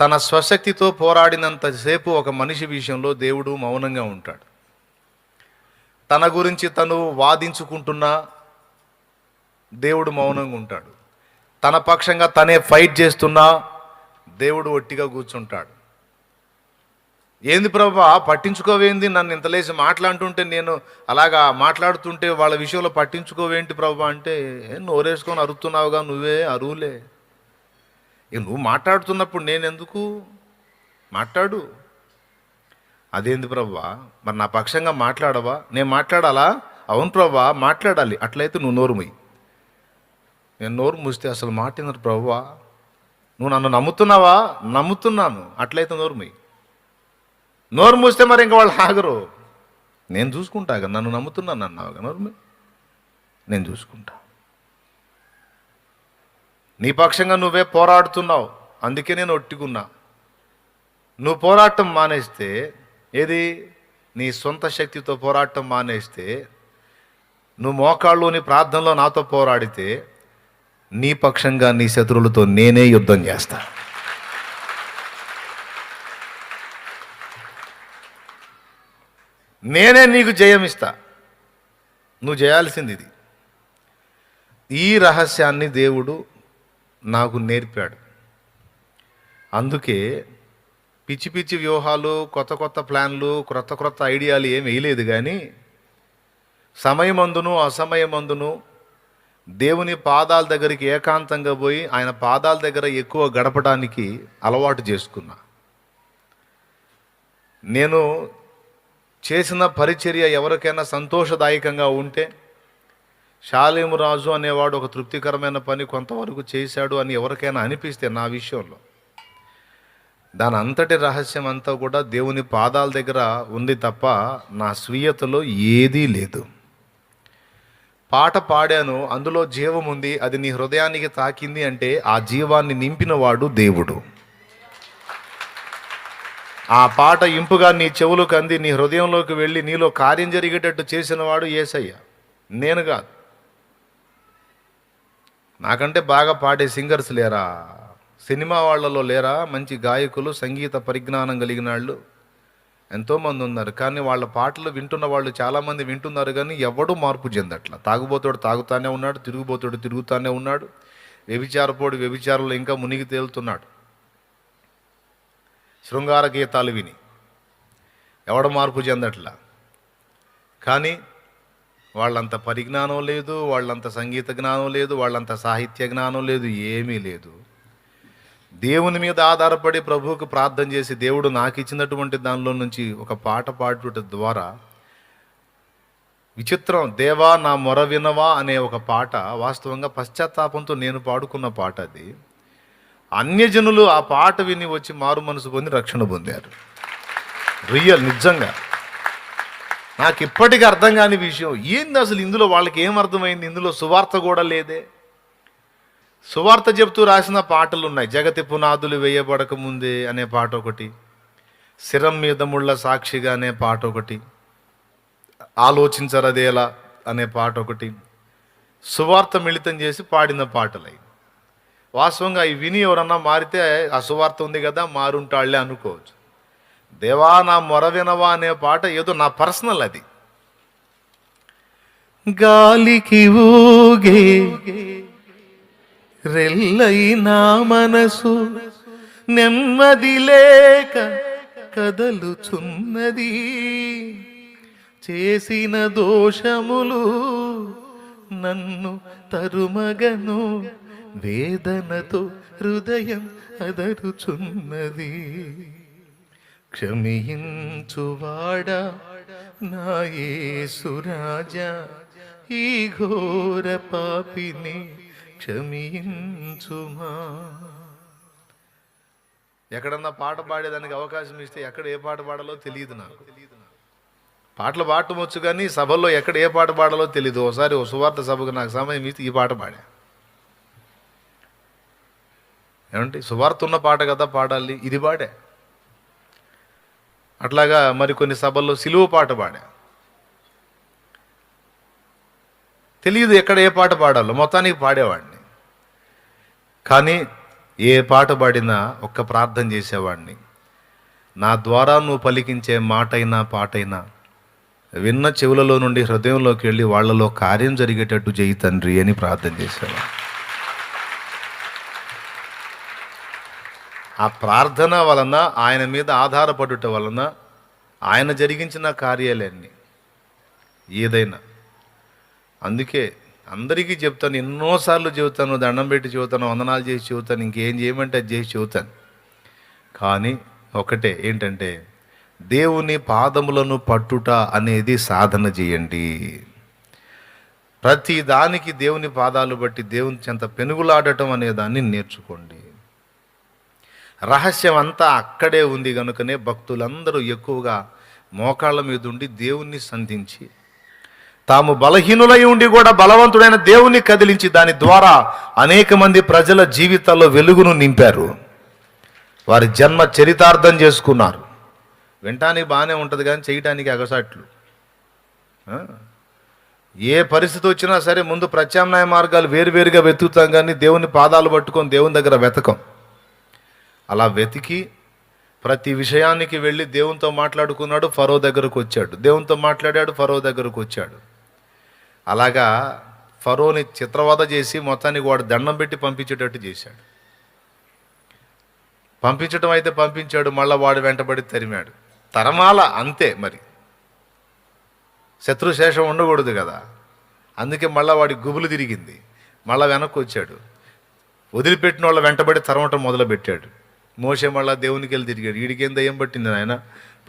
తన స్వశక్తితో పోరాడినంతసేపు ఒక మనిషి విషయంలో దేవుడు మౌనంగా ఉంటాడు. తన గురించి తను వాదించుకుంటున్నా దేవుడు మౌనంగా ఉంటాడు. తన పక్షంగా తనే ఫైట్ చేస్తున్నా దేవుడు ఒట్టిగా కూర్చుంటాడు. ఏంది ప్రభా పట్టించుకోవేంది? నన్ను ఇంతలేసి మాట్లాడుతుంటే నేను అలాగా మాట్లాడుతుంటే వాళ్ళ విషయంలో పట్టించుకోవేంటి ప్రభా అంటే నోరేసుకొని అరుతున్నావుగా నువ్వే అరువులే. ఇక నువ్వు మాట్లాడుతున్నప్పుడు నేను ఎందుకు మాట్లాడు. అదేంది ప్రవ్వా? మరి నా పక్షంగా మాట్లాడవా? నేను మాట్లాడాలా? అవును ప్రభా మాట్లాడాలి. అట్లయితే నువ్వు నోరు నేను నోరు మూస్తే అసలు మాటినరు ప్రవ్వా. నువ్వు నన్ను నమ్ముతున్నావా? నమ్ముతున్నాను. అట్లయితే నోరు నోరు మూస్తే మరి ఇంకా వాళ్ళు ఆగరు. నేను చూసుకుంటాగా నన్ను నమ్ముతున్నాను అన్నావుగా నోరు నేను చూసుకుంటా. నీ పక్షంగా నువ్వే పోరాడుతున్నావు. అందుకే నేను ఒట్టుకున్నా నువ్వు పోరాటం మానేస్తే ఏది? నీ సొంత శక్తితో పోరాటం మానేస్తే నువ్వు మోకాళ్ళలోని ప్రార్థనలో నాతో పోరాడితే నీ పక్షంగా నీ శత్రువులతో నేనే యుద్ధం చేస్తా. నేనే నీకు జయమిస్తా నువ్వు చేయాల్సింది ఇది. ఈ రహస్యాన్ని దేవుడు నాకు నేర్పాడు. అందుకే పిచ్చి పిచ్చి వ్యూహాలు కొత్త కొత్త ప్లాన్లు క్రొత్త క్రొత్త ఐడియాలు ఏమి వేయలేదు కానీ సమయమందును అసమయమందును దేవుని పాదాల దగ్గరికి ఏకాంతంగా పోయి ఆయన పాదాల దగ్గర ఎక్కువ గడపడానికి అలవాటు చేసుకున్నా. నేను చేసిన పరిచర్య ఎవరికైనా సంతోషదాయకంగా ఉంటే షాలేము రాజు అనేవాడు ఒక తృప్తికరమైన పని కొంతవరకు చేశాడు అని ఎవరికైనా అనిపిస్తే నా విషయంలో. దాని అంతటి రహస్యం అంతా కూడా దేవుని పాదాల దగ్గర ఉంది తప్ప నా స్వీయతలో ఏదీ లేదు. పాట పాడాను అందులో జీవం ఉంది అది నీ హృదయానికి తాకింది అంటే ఆ జీవాన్ని నింపినవాడు దేవుడు. ఆ పాట ఇంపుగా నీ చెవులకు అంది నీ హృదయంలోకి వెళ్ళి నీలో కార్యం జరిగేటట్టు చేసినవాడు ఏసయ్య. నేను కాదు. నాకంటే బాగా పాడే సింగర్స్ లేరా? సినిమా వాళ్ళలో లేరా? మంచి గాయకులు సంగీత పరిజ్ఞానం కలిగిన వాళ్ళు ఎంతోమంది ఉన్నారు. కానీ వాళ్ళ పాటలు వింటున్న వాళ్ళు చాలామంది వింటున్నారు కానీ ఎవడూ మార్పు చెందట్ల. తాగుబోతుడు తాగుతానే ఉన్నాడు తిరుగుబోతుడు తిరుగుతానే ఉన్నాడు వ్యభిచారపోడు వ్యభిచారంలో ఇంకా మునిగి తేలుతున్నాడు. శృంగార గీతాలు విని ఎవడ మార్పు చెందట్లా? కానీ వాళ్ళంత పరిజ్ఞానం లేదు వాళ్ళంత సంగీత జ్ఞానం లేదు వాళ్ళంత సాహిత్య జ్ఞానం లేదు ఏమీ లేదు. దేవుని మీద ఆధారపడి ప్రభువుకు ప్రార్థన చేసి దేవుడు నాకు ఇచ్చినటువంటి దానిలో నుంచి ఒక పాట పాడుట ద్వారా విచిత్రం దేవా నా మొర వినవా అనే ఒక పాట వాస్తవంగా పశ్చాత్తాపంతో నేను పాడుకున్న పాట అది. అన్యజనులు ఆ పాట విని వచ్చి మారు మనసు పొంది రక్షణ పొందారు. రియల్ నిజంగా. నాకు ఇప్పటికీ అర్థం కాని విషయం ఏంది అసలు ఇందులో వాళ్ళకి ఏం అర్థమైంది? ఇందులో సువార్త కూడా లేదే. సువార్త చెప్తూ రాసిన పాటలు ఉన్నాయి జగతి పునాదులు వేయబడక ముందే అనే పాట ఒకటి శిరం మీద ముళ్ళ సాక్షిగా అనే పాట ఒకటి ఆలోచించరదేలా అనే పాట ఒకటి సువార్త మిళితం చేసి పాడిన పాటలు. అవి వాస్తవంగా అవి విని ఎవరన్నా మారితే ఆ సువార్త ఉంది కదా మారుంటాళ్ళే అనుకోవచ్చు. దేవా నా మొర వినవా అనే పాట ఏదో నా పర్సనల్ అది. గాలికి ఊగే రెల్లైనా మనసు నెమ్మది లేక కదలుచున్నది. చేసిన దోషములు నన్ను తరుమగను వేదనతో హృదయం అదరుచున్నది. క్షమించువాడా నా యేసురాజా ఈ ఘోర పాపిని క్షమించుమా ఎక్కడన్నా పాట పాడేదానికి అవకాశం ఇస్తే ఎక్కడ ఏ పాట పాడాలో తెలియదు నాకు. పాటలు పాడటం వచ్చు కానీ సభల్లో ఎక్కడ ఏ పాట పాడాలో తెలియదు ఒకసారి ఓ సువార్త సభకు నాకు సమయం ఇస్తే ఈ పాట పాడా. ఏమంటే సువార్త ఉన్న పాట కదా పాడాలి ఇది పాడే. అట్లాగా మరి కొన్ని సభల్లో సిలువ పాట పాడా. తెలియదు ఎక్కడ ఏ పాట పాడాలో మొత్తానికి పాడేవాడిని. కానీ ఏ పాట పాడినా ఒక్క ప్రార్థన చేసేవాడిని. నా ద్వారా నువ్వు పలికించే మాటైనా పాటైనా విన్న చెవులలో నుండి హృదయంలోకి వెళ్ళి వాళ్ళలో కార్యం జరిగేటట్టు చేయి తండ్రి అని ప్రార్థన చేసేవాడు ఆ ప్రార్థన వలన ఆయన మీద ఆధారపడుట వలన ఆయన జరిగించిన కార్యాలన్నీ ఏదైనా. అందుకే అందరికీ చెప్తాను ఎన్నోసార్లు చెబుతాను దండం పెట్టి చెబుతాను వందనాలు చేసి చెబుతాను ఇంకేం చేయమంటే అది చేసి చెబుతాను. కానీ ఒకటే ఏంటంటే దేవుని పాదములను పట్టుట అనేది సాధన చేయండి. ప్రతి దానికి దేవుని పాదాలు బట్టి దేవుని చెంత పెనుగులాడటం అనే దాన్ని నేర్చుకోండి. రహస్యం అంతా అక్కడే ఉంది కనుకనే భక్తులందరూ ఎక్కువగా మోకాళ్ళ మీద ఉండి దేవుణ్ణి సంధించి తాము బలహీనులై ఉండి కూడా బలవంతుడైన దేవుణ్ణి కదిలించి దాని ద్వారా అనేక మంది ప్రజల జీవితాల్లో వెలుగును నింపారు. వారి జన్మ చరితార్థం చేసుకున్నారు. వినటానికి బాగానే ఉంటుంది కానీ చేయటానికి అగసాట్లు ఏ పరిస్థితి వచ్చినా సరే ముందు ప్రత్యామ్నాయ మార్గాలు వేరువేరుగా వెతుకుతాం కానీ దేవుని పాదాలు పట్టుకొని దేవుని దగ్గర వెతకం. అలా వెతికి ప్రతి విషయానికి వెళ్ళి దేవునితో మాట్లాడుకున్నాడు ఫరో దగ్గరకు వచ్చాడు. దేవునితో మాట్లాడాడు ఫరో దగ్గరకు వచ్చాడు. అలాగా ఫరోని చిత్రవద చేసి మొత్తానికి వాడు దండం పెట్టి పంపించేటట్టు చేశాడు. పంపించడం అయితే పంపించాడు మళ్ళీ వాడు వెంటబడి తరిమాడు. తరమాల అంతే మరి. శత్రుశేషం ఉండకూడదు కదా. అందుకే మళ్ళీ వాడి గుబులు తిరిగింది. మళ్ళీ వెనక్కి వచ్చాడు. వదిలిపెట్టిన వాళ్ళ వెంటబడి తరమటం మొదలుపెట్టాడు. మోసే మళ్ళా దేవునికి వెళ్ళి తిరిగాడు. వీడికేం దయ్యం పట్టింది నాయన?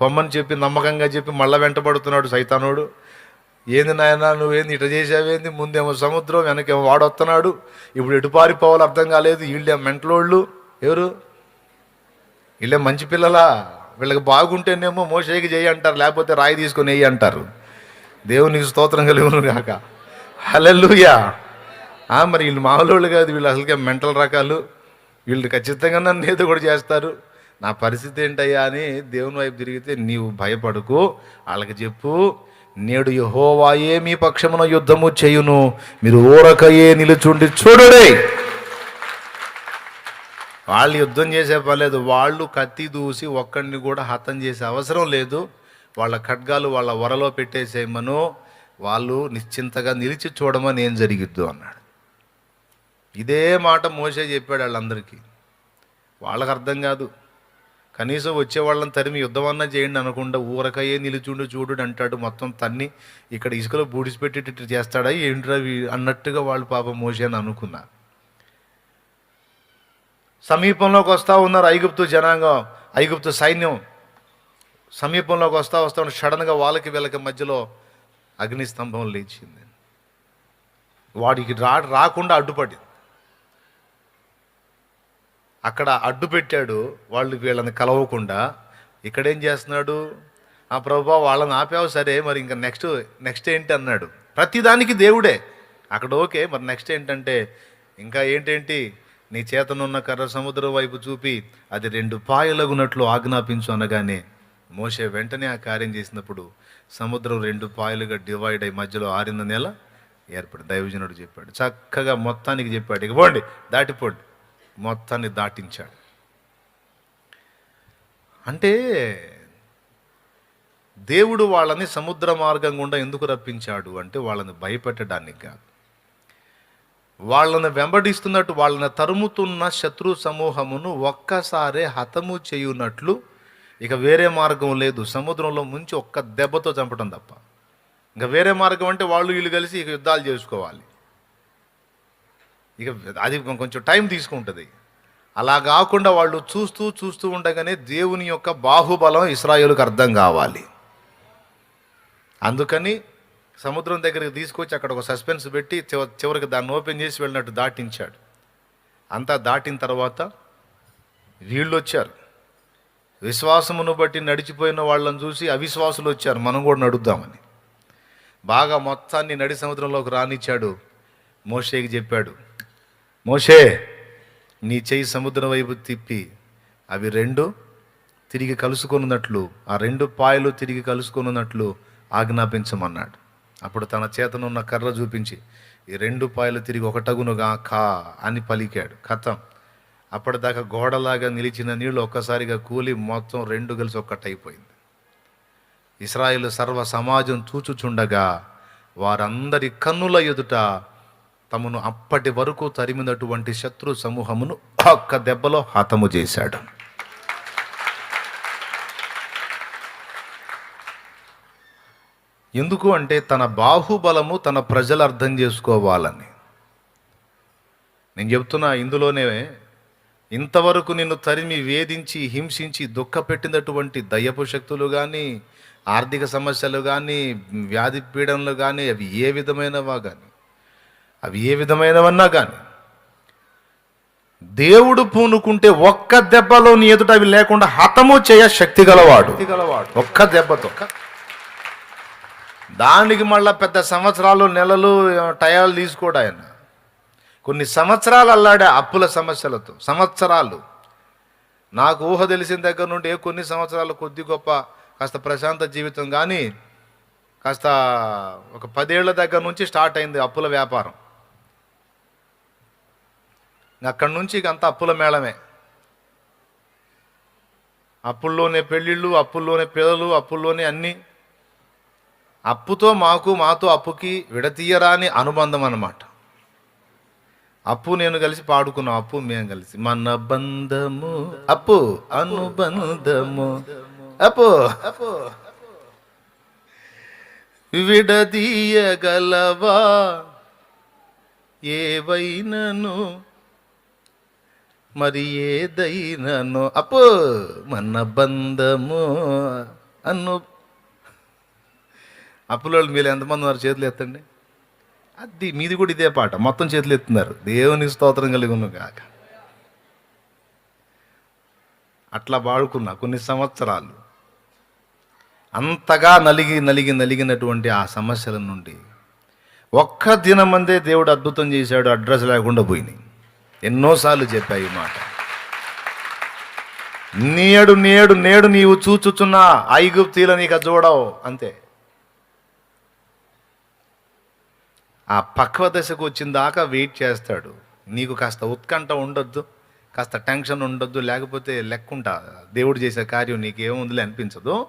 పొమ్మని చెప్పి నమ్మకంగా చెప్పి మళ్ళా వెంటబడుతున్నాడు సైతానోడు. ఏంది నాయన నువ్వేంది ఇట చేసావేంది ముందేమో సముద్రం వెనకేమో వాడొస్తున్నాడు ఇప్పుడు ఎటు పారిపోవాలో అర్థం కాలేదు. వీళ్ళే మెంటలోళ్ళు. ఎవరు? వీళ్ళే మంచి పిల్లలా. వీళ్ళకి బాగుంటేనేమో మోసేకి చేయి అంటారు లేకపోతే రాయి తీసుకొని వెయ్యి అంటారు. దేవునికి స్తోత్రం కలిగిన కాక హలెల్లుయా. మరి వీళ్ళు మామూలు కాదు వీళ్ళు అసలుకే మెంటల్ రకాలు. వీళ్ళు ఖచ్చితంగా నన్ను ఏదో కూడా చేస్తారు. నా పరిస్థితి ఏంటయ్యా అని దేవుని వైపు తిరిగితే నీవు భయపడుకు. వాళ్ళకి చెప్పు నేడు యహోవాయే మీ పక్షమున యుద్ధము చేయును? మీరు ఊరకయే నిలుచుండి చూడుడే. వాళ్ళు యుద్ధం చేసే పర్లేదు వాళ్ళు కత్తి దూసి ఒక్కడిని కూడా హతం చేసే అవసరం లేదు. వాళ్ళ ఖడ్గాలు వాళ్ళ వరలో పెట్టేసేయమను. వాళ్ళు నిశ్చింతగా నిలిచి చూడమని ఏం జరిగిద్దు అన్నాడు. ఇదే మాట మోసే చెప్పాడు వాళ్ళందరికీ. వాళ్ళకి అర్థం కాదు. కనీసం వచ్చే వాళ్ళని తరిమి యుద్ధం అన్నా చేయండి అనకుండా ఊరకయ్యే నిలుచుండు చూడు అంటాడు మొత్తం తన్ని. ఇక్కడ ఇసుకలో బూడిసిపెట్టేటట్టు చేస్తాడా ఏంట్రా అన్నట్టుగా వాళ్ళు పాపం మోసే అని అనుకున్నారు సమీపంలోకి వస్తూ ఉన్నారు ఐగుప్తు జనాంగం ఐగుప్తు సైన్యం. సమీపంలోకి వస్తూ వస్తూ ఉన్న సడన్గా వాళ్ళకి వీళ్ళకి మధ్యలో అగ్నిస్తంభం లేచింది. వాడికి రా రాకుండా అడ్డుపడింది. అక్కడ అడ్డు పెట్టాడు వాళ్ళు వీళ్ళని కలవకుండా. ఇక్కడేం చేస్తున్నాడు? ఆ ప్రభా వాళ్ళని ఆపావు సరే మరి ఇంకా నెక్స్ట్ నెక్స్ట్ ఏంటి? అన్నాడు. ప్రతిదానికి దేవుడే. అక్కడ ఓకే మరి నెక్స్ట్ ఏంటంటే ఇంకా ఏంటేంటి? నీ చేతనున్న కర్ర సముద్రం వైపు చూపి అది రెండు పాయలగునట్లు ఆజ్ఞాపించు అనగానే. మోసే వెంటనే ఆ కార్యం చేసినప్పుడు సముద్రం రెండు పాయలుగా డివైడ్ అయి మధ్యలో ఆరిన నెల ఏర్పడి దైవజనుడు చెప్పాడు. చక్కగా మొత్తానికి చెప్పాడు. ఇక పోండి దాటిపోండి. మొత్తాన్ని దాటించాడు. అంటే దేవుడు వాళ్ళని సముద్ర మార్గం గుండా ఎందుకు రప్పించాడు అంటే వాళ్ళని భయపెట్టడానికి కాదు. వాళ్ళని వెంబడిస్తున్నట్టు వాళ్ళని తరుముతున్న శత్రు సమూహమును ఒక్కసారే హతము చేయునట్లు ఇక వేరే మార్గం లేదు. సముద్రంలో ముంచి ఒక్క దెబ్బతో చంపడం తప్ప. ఇంకా వేరే మార్గం అంటే వాళ్ళు వీళ్ళు కలిసి ఇక యుద్ధాలు చేసుకోవాలి. ఇక అది కొంచెం టైం తీసుకుంటుంది. అలా కాకుండా వాళ్ళు చూస్తూ చూస్తూ ఉండగానే దేవుని యొక్క బాహుబలం ఇస్రాయేల్కి అర్థం కావాలి. అందుకని సముద్రం దగ్గరికి తీసుకొచ్చి అక్కడ ఒక సస్పెన్స్ పెట్టి చివ- చివరికి దాన్ని ఓపెన్ చేసి వెళ్ళినట్టు దాటించాడు. అంతా దాటిన తర్వాత వీళ్ళు వచ్చారు విశ్వాసమును బట్టి నడిచిపోయిన వాళ్ళని చూసి అవిశ్వాసులు వచ్చారు. మనం కూడా నడుద్దామని. బాగా మొత్తాన్ని నడి సముద్రంలోకి రానిచ్చాడు మోషేకి చెప్పాడు. మోషే నీ చేయి సముద్రం వైపు తిప్పి అవి రెండు తిరిగి కలుసుకొనున్నట్లు ఆ రెండు పాయలు తిరిగి కలుసుకొనున్నట్లు ఆజ్ఞాపించమన్నాడు. అప్పుడు తన చేతనున్న కర్ర చూపించి ఈ రెండు పాయలు తిరిగి ఒకటగునుగా కా అని పలికాడు. కథం. అప్పటిదాకా గోడలాగా నిలిచిన నీళ్ళు ఒక్కసారిగా కూలి మొత్తం రెండు కలిసి ఒక్కటైపోయింది. ఇస్రాయిల్ సర్వ సమాజం చూచుచుండగా వారందరి కన్నుల ఎదుట తమను అప్పటి వరకు తరిమినటువంటి శత్రు సమూహమును ఒక్క దెబ్బలో హతము చేశాడు. ఎందుకు అంటే తన బాహుబలము తన ప్రజలు అర్థం చేసుకోవాలని. నేను చెప్తున్నా ఇందులోనే ఇంతవరకు నిన్ను తరిమి వేధించి హింసించి దుఃఖపెట్టినటువంటి దయ్యపు శక్తులు కానీ ఆర్థిక సమస్యలు కానీ వ్యాధి పీడనలు కానీ అవి ఏ విధమైనవా కానీ అవి ఏ విధమైనవన్నా కానీ దేవుడు పూనుకుంటే ఒక్క దెబ్బలో నీ ఎదుట అవి లేకుండా హతము చేయ శక్తి గలవాడు. ఒక్క దెబ్బతో. దానికి మళ్ళా పెద్ద సంవత్సరాలు నెలలు టయాలు తీసుకోడు ఆయన. కొన్ని సంవత్సరాలు అల్లాడే అప్పుల సమస్యలతో సంవత్సరాలు. నాకు ఊహ తెలిసిన దగ్గర నుండి ఏ కొన్ని సంవత్సరాలు కొద్ది గొప్ప కాస్త ప్రశాంత జీవితం కానీ కాస్త ఒక పదేళ్ళ దగ్గర నుంచి స్టార్ట్ అయింది అప్పుల వ్యాపారం. అక్కడి నుంచి ఇక అంతా అప్పుల మేళమే. అప్పుల్లోనే పెళ్ళిళ్ళు అప్పుల్లోనే పిల్లలు అప్పుల్లోనే అన్నీ. అప్పుతో మాకు మాతో అప్పుకి విడతీయరాని అనుబంధం అన్నమాట. అప్పు నేను కలిసి పాడుకున్నాం అప్పు మేము కలిసి. మన బంధము అప్పు అనుబంధము అప్పు అప్పు. విడదీయగలవా? ఏవైనను మరి ఏదైనాను అప్పు మన బంధము అన్ను అప్పులోళ్ళు మీరు ఎంతమంది ఉన్నారు చేతులు ఎత్తండి? అది మీది కూడా ఇదే పాట. మొత్తం చేతులు ఎత్తున్నారు. దేవుని స్తోత్రం కలిగి ఉన్న కాక అట్లా వాడుకున్నా కొన్ని సంవత్సరాలు. అంతగా నలిగి నలిగి నలిగినటువంటి ఆ సమస్యల నుండి ఒక్క దినమందే దేవుడు అద్భుతం చేశాడు అడ్రస్ లేకుండా పోయినాయి. ఎన్నోసార్లు చెప్పా ఈ మాట. నేడు నేడు నేడు నీవు చూచుచున్న ఐగుప్తీల నీకు చూడవు అంతే. ఆ పక్వ దశకు వచ్చిన దాకా వెయిట్ చేస్తాడు. నీకు కాస్త ఉత్కంఠ ఉండొద్దు కాస్త టెన్షన్ ఉండొద్దు లేకపోతే లెక్కుంటా దేవుడు చేసే కార్యం నీకేముందిలే అనిపించదు.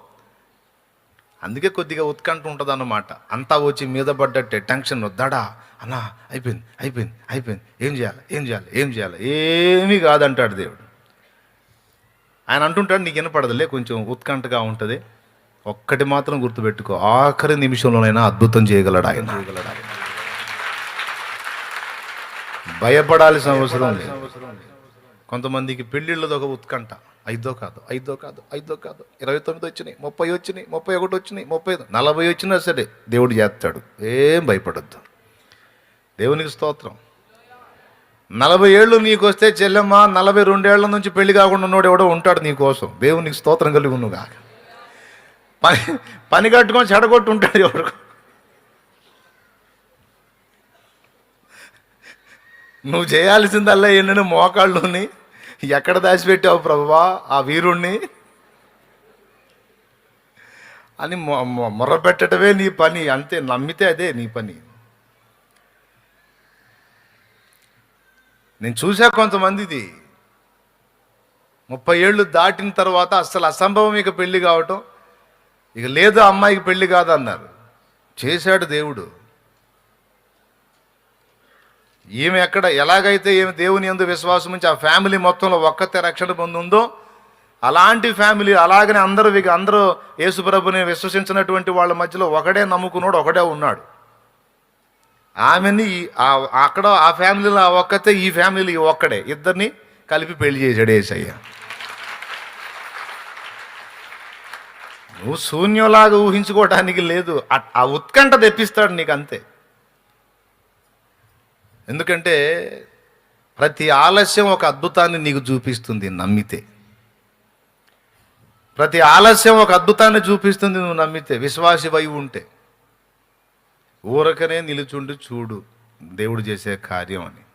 అందుకే కొద్దిగా ఉత్కంఠ ఉంటుంది అన్నమాట అంతా వచ్చి మీద పడ్డట్టే టెన్షన్ వద్దాడా? అన్నా అయిపోయింది అయిపోయింది అయిపోయింది. ఏం చేయాలి ఏం చేయాలి ఏం చేయాలి? ఏమీ కాదంటాడు దేవుడు. ఆయన అంటుంటాడు నీకు వినపడదులే కొంచెం ఉత్కంఠగా ఉంటుంది. ఒక్కటి మాత్రం గుర్తుపెట్టుకో ఆఖరి నిమిషంలోనైనా అద్భుతం చేయగలడు ఆయన. చేయగలడు భయపడాల్సిన అవసరం లేదు. కొంతమందికి పెళ్ళిళ్ళది ఒక ఉత్కంఠ. ఐదో కాదు ఐదో కాదు ఐదో కాదు. ఇరవై తొమ్మిది వచ్చినాయి ముప్పై వచ్చినాయి ముప్పై ఒకటి వచ్చినాయి ముప్పై నలభై వచ్చినా సరే దేవుడు చేస్తాడు. ఏం భయపడద్దు. దేవునికి స్తోత్రం. నలభై ఏళ్ళు నీకు వస్తే చెల్లెమ్మ నలభై రెండేళ్ళ నుంచి పెళ్ళి కాకుండా ఉన్నోడు ఎవడో ఉంటాడు నీకోసం. దేవునికి స్తోత్రం కలిగి ఉన్ను కాక పని పని కట్టుకొని చెడగొట్టు ఉంటాడు ఎవడు. నువ్వు చేయాల్సిందల్లా ఏంటంటే మోకాళ్ళుని ఎక్కడ దాచిపెట్టావు ప్రభువా ఆ వీరుణ్ణి? అని మొ- మొర్రపెట్టడమే నీ పని అంతే నమ్మితే అదే నీ పని. నేను చూసా కొంతమందిది. ముప్పై ఏళ్ళు దాటిన తర్వాత అసలు అసంభవం ఇక పెళ్ళి కావటం ఇక లేదు అమ్మాయికి పెళ్ళి కాదన్నారు. చేశాడు దేవుడు. ఈమె ఎక్కడ ఎలాగైతే ఈమె దేవుని ఎందు విశ్వాసం ఉంచి ఆ ఫ్యామిలీ మొత్తంలో ఒక్కతే రక్షణ పొందుందో అలాంటి ఫ్యామిలీ అలాగనే అందరూ ఇక అందరూ యేసుప్రభుని విశ్వసించినటువంటి వాళ్ళ మధ్యలో ఒకడే నమ్ముకున్నాడు ఒకడే ఉన్నాడు. ఆమెని ఆ- అక్కడ ఆ ఫ్యామిలీలో ఆ ఒక్కతే ఈ ఫ్యామిలీ ఒక్కడే ఇద్దరిని కలిపి పెళ్ళి చేశాడు ఏసయ్య. నువ్వు శూన్యంలాగా ఊహించుకోవటానికి లేదు ఆ ఉత్కంఠ తెప్పిస్తాడు నీకు అంతే ఎందుకంటే ప్రతి ఆలస్యం ఒక అద్భుతాన్ని నీకు చూపిస్తుంది నమ్మితే. ప్రతి ఆలస్యం ఒక అద్భుతాన్ని చూపిస్తుంది నువ్వు నమ్మితే విశ్వాసివై ఉంటే. ఊరకనే నిలుచుండి చూడు దేవుడు చేసే కార్యం అని.